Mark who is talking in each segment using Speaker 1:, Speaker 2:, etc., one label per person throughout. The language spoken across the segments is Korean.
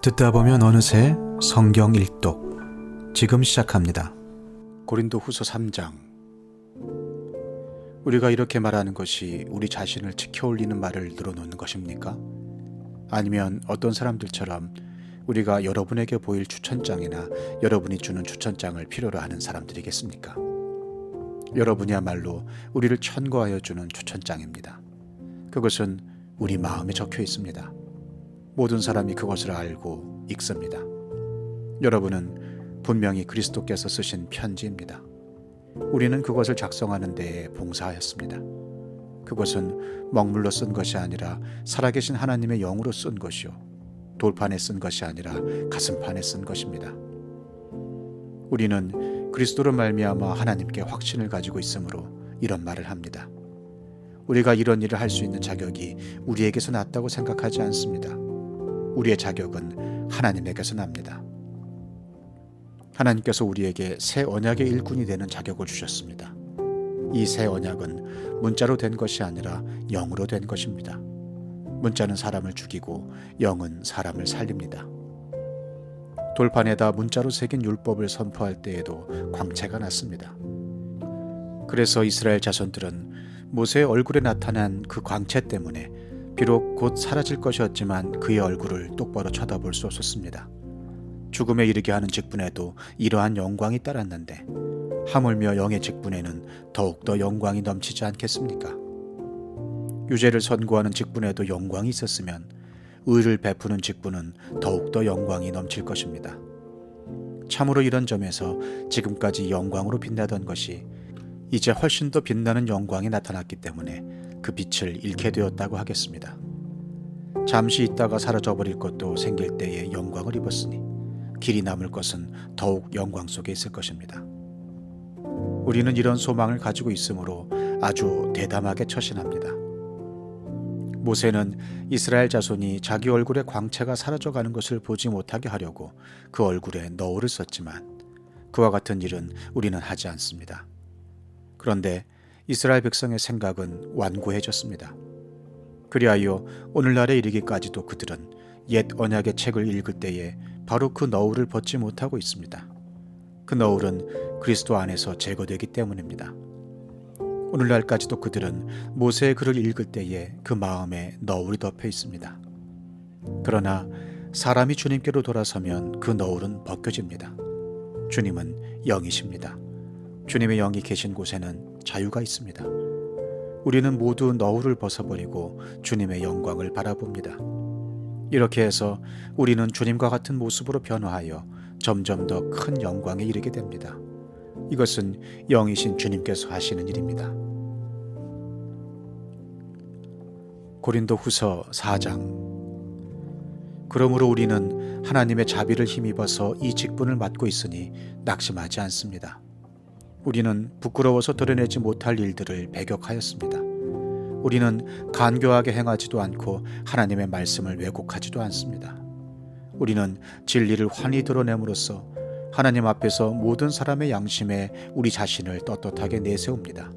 Speaker 1: 듣다 보면 어느새 성경 일독 지금 시작합니다. 고린도 후서 3장 우리가 이렇게 말하는 것이 우리 자신을 지켜 올리는 말을 늘어놓는 것입니까? 아니면 어떤 사람들처럼 우리가 여러분에게 보일 추천장이나 여러분이 주는 추천장을 필요로 하는 사람들이겠습니까? 여러분이야말로 우리를 천거하여 주는 추천장입니다. 그것은 우리 마음에 적혀 있습니다. 모든 사람이 그것을 알고 읽습니다. 여러분은 분명히 그리스도께서 쓰신 편지입니다. 우리는 그것을 작성하는 데에 봉사하였습니다. 그것은 먹물로 쓴 것이 아니라 살아계신 하나님의 영으로 쓴 것이요 돌판에 쓴 것이 아니라 가슴판에 쓴 것입니다. 우리는 그리스도로 말미암아 하나님께 확신을 가지고 있으므로 이런 말을 합니다. 우리가 이런 일을 할 수 있는 자격이 우리에게서 났다고 생각하지 않습니다. 우리의 자격은 하나님에게서 납니다. 하나님께서 우리에게 새 언약의 일꾼이 되는 자격을 주셨습니다. 이 새 언약은 문자로 된 것이 아니라 영으로 된 것입니다. 문자는 사람을 죽이고 영은 사람을 살립니다. 돌판에다 문자로 새긴 율법을 선포할 때에도 광채가 났습니다. 그래서 이스라엘 자손들은 모세의 얼굴에 나타난 그 광채 때문에 비록 곧 사라질 것이었지만 그의 얼굴을 똑바로 쳐다볼 수 없었습니다. 죽음에 이르게 하는 직분에도 이러한 영광이 따랐는데 하물며 영의 직분에는 더욱더 영광이 넘치지 않겠습니까? 유죄를 선고하는 직분에도 영광이 있었으면 의를 베푸는 직분은 더욱더 영광이 넘칠 것입니다. 참으로 이런 점에서 지금까지 영광으로 빛나던 것이 이제 훨씬 더 빛나는 영광이 나타났기 때문에 그 빛을 잃게 되었다고 하겠습니다. 잠시 있다가 사라져 버릴 것도 생길 때에 영광을 입었으니 길이 남을 것은 더욱 영광 속에 있을 것입니다. 우리는 이런 소망을 가지고 있으므로 아주 대담하게 처신합니다. 모세는 이스라엘 자손이 자기 얼굴의 광채가 사라져가는 것을 보지 못하게 하려고 그 얼굴에 너울을 썼지만 그와 같은 일은 우리는 하지 않습니다. 그런데 이스라엘 백성의 생각은 완고해졌습니다. 그리하여 오늘날에 이르기까지도 그들은 옛 언약의 책을 읽을 때에 바로 그 너울을 벗지 못하고 있습니다. 그 너울은 그리스도 안에서 제거되기 때문입니다. 오늘날까지도 그들은 모세의 글을 읽을 때에 그 마음에 너울이 덮여 있습니다. 그러나 사람이 주님께로 돌아서면 그 너울은 벗겨집니다. 주님은 영이십니다. 주님의 영이 계신 곳에는 자유가 있습니다. 우리는 모두 너울을 벗어버리고 주님의 영광을 바라봅니다. 이렇게 해서 우리는 주님과 같은 모습으로 변화하여 점점 더 큰 영광에 이르게 됩니다. 이것은 영이신 주님께서 하시는 일입니다. 고린도 후서 4장 그러므로 우리는 하나님의 자비를 힘입어서 이 직분을 맡고 있으니 낙심하지 않습니다. 우리는 부끄러워서 드러내지 못할 일들을 배격하였습니다. 우리는 간교하게 행하지도 않고 하나님의 말씀을 왜곡하지도 않습니다. 우리는 진리를 환히 드러냄으로써 하나님 앞에서 모든 사람의 양심에 우리 자신을 떳떳하게 내세웁니다.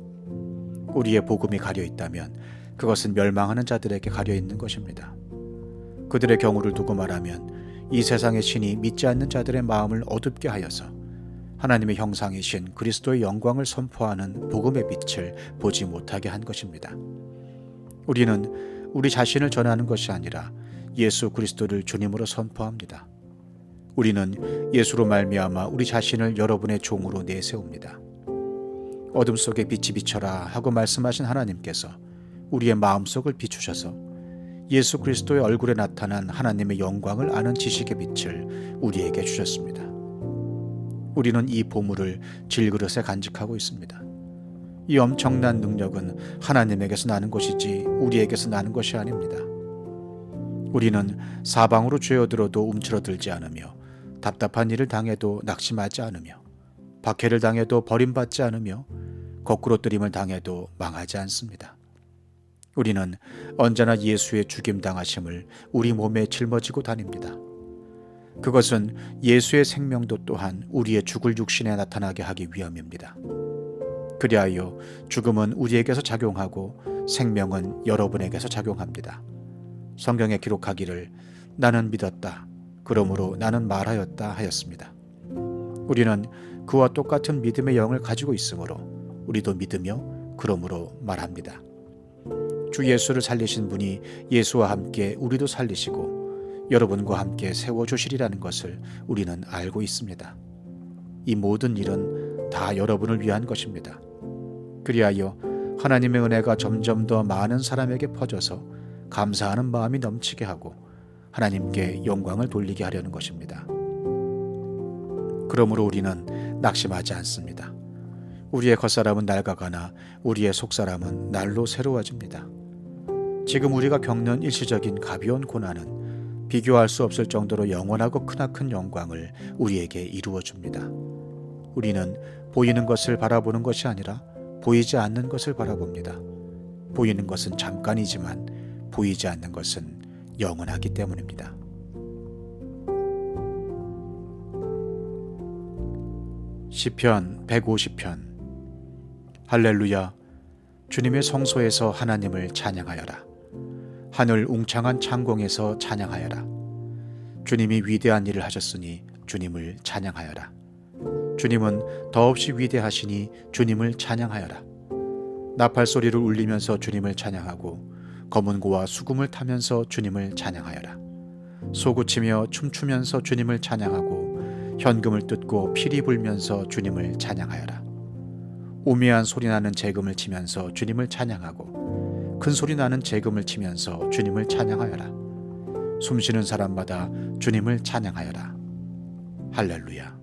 Speaker 1: 우리의 복음이 가려 있다면 그것은 멸망하는 자들에게 가려 있는 것입니다. 그들의 경우를 두고 말하면 이 세상의 신이 믿지 않는 자들의 마음을 어둡게 하여서 하나님의 형상이신 그리스도의 영광을 선포하는 복음의 빛을 보지 못하게 한 것입니다. 우리는 우리 자신을 전하는 것이 아니라 예수 그리스도를 주님으로 선포합니다. 우리는 예수로 말미암아 우리 자신을 여러분의 종으로 내세웁니다. 어둠 속에 빛이 비쳐라 하고 말씀하신 하나님께서 우리의 마음속을 비추셔서 예수 그리스도의 얼굴에 나타난 하나님의 영광을 아는 지식의 빛을 우리에게 주셨습니다. 우리는 이 보물을 질그릇에 간직하고 있습니다. 이 엄청난 능력은 하나님에게서 나는 것이지 우리에게서 나는 것이 아닙니다. 우리는 사방으로 죄어들어도 움츠러들지 않으며 답답한 일을 당해도 낙심하지 않으며 박해를 당해도 버림받지 않으며 거꾸로 뜨림을 당해도 망하지 않습니다. 우리는 언제나 예수의 죽임 당하심을 우리 몸에 짊어지고 다닙니다. 그것은 예수의 생명도 또한 우리의 죽을 육신에 나타나게 하기 위함입니다. 그리하여 죽음은 우리에게서 작용하고 생명은 여러분에게서 작용합니다. 성경에 기록하기를 나는 믿었다. 그러므로 나는 말하였다 하였습니다. 우리는 그와 똑같은 믿음의 영을 가지고 있으므로 우리도 믿으며 그러므로 말합니다. 주 예수를 살리신 분이 예수와 함께 우리도 살리시고 여러분과 함께 세워 주시리라는 것을 우리는 알고 있습니다. 이 모든 일은 다 여러분을 위한 것입니다. 그리하여 하나님의 은혜가 점점 더 많은 사람에게 퍼져서 감사하는 마음이 넘치게 하고 하나님께 영광을 돌리게 하려는 것입니다. 그러므로 우리는 낙심하지 않습니다. 우리의 겉사람은 낡아가나 우리의 속사람은 날로 새로워집니다. 지금 우리가 겪는 일시적인 가벼운 고난은 비교할 수 없을 정도로 영원하고 크나큰 영광을 우리에게 이루어 줍니다. 우리는 보이는 것을 바라보는 것이 아니라 보이지 않는 것을 바라봅니다. 보이는 것은 잠깐이지만 보이지 않는 것은 영원하기 때문입니다. 시편 150편 할렐루야 주님의 성소에서 하나님을 찬양하여라 하늘 웅창한 창공에서 찬양하여라. 주님이 위대한 일을 하셨으니 주님을 찬양하여라. 주님은 더없이 위대하시니 주님을 찬양하여라. 나팔 소리를 울리면서 주님을 찬양하고 검은 고와 수금을 타면서 주님을 찬양하여라. 소구치며 춤추면서 주님을 찬양하고 현금을 뜯고 피리 불면서 주님을 찬양하여라. 우매한 소리 나는 재금을 치면서 주님을 찬양하고 큰 소리 나는 재금을 치면서 주님을 찬양하여라. 숨쉬는 사람마다 주님을 찬양하여라. 할렐루야.